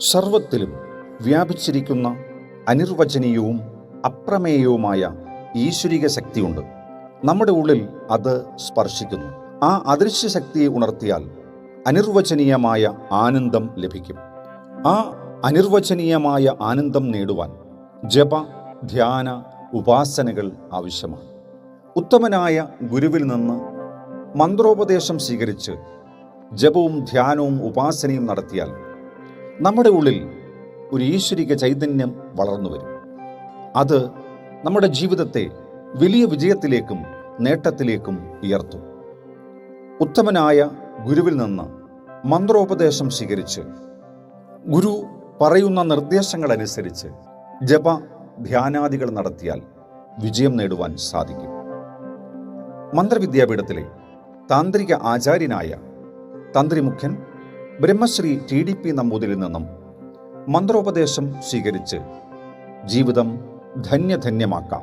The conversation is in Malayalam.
സർവത്തിലും വ്യാപിച്ചിരിക്കുന്ന അനിർവചനീയവും അപ്രമേയവുമായ ഈശ്വരിക ശക്തിയുണ്ട്. നമ്മുടെ ഉള്ളിൽ അത് സ്പർശിക്കുന്നു. ആ അദൃശ്യ ശക്തിയെ ഉണർത്തിയാൽ അനിർവചനീയമായ ആനന്ദം ലഭിക്കും. ആ അനിർവചനീയമായ ആനന്ദം നേടുവാൻ ജപ ധ്യാന ഉപാസനകൾ ആവശ്യമാണ്. ഉത്തമനായ ഗുരുവിൽ നിന്ന് മന്ത്രോപദേശം സ്വീകരിച്ച് ജപവും ധ്യാനവും ഉപാസനയും നടത്തിയാൽ നമ്മുടെ ഉള്ളിൽ ഒരു ഈശ്വരിക ചൈതന്യം വളർന്നു വരും. അത് നമ്മുടെ ജീവിതത്തെ വലിയ വിജയത്തിലേക്കും നേട്ടത്തിലേക്കും ഉയർത്തും. ഉത്തമനായ ഗുരുവിൽ നിന്ന് മന്ത്രോപദേശം സ്വീകരിച്ച് ഗുരു പറയുന്ന നിർദ്ദേശങ്ങളനുസരിച്ച് ജപ ധ്യാനാദികൾ നടത്തിയാൽ വിജയം നേടുവാൻ സാധിക്കും. മന്ത്രവിദ്യാപീഠത്തിലെ താന്ത്രിക ആചാര്യനായ തന്ത്രിമുഖ്യൻ ബ്രഹ്മശ്രീ ടി ഡി പി നമ്പൂതിരിൽ നിന്നും മന്ത്രോപദേശം സ്വീകരിച്ച് ജീവിതം ധന്യധന്യമാക്കാം.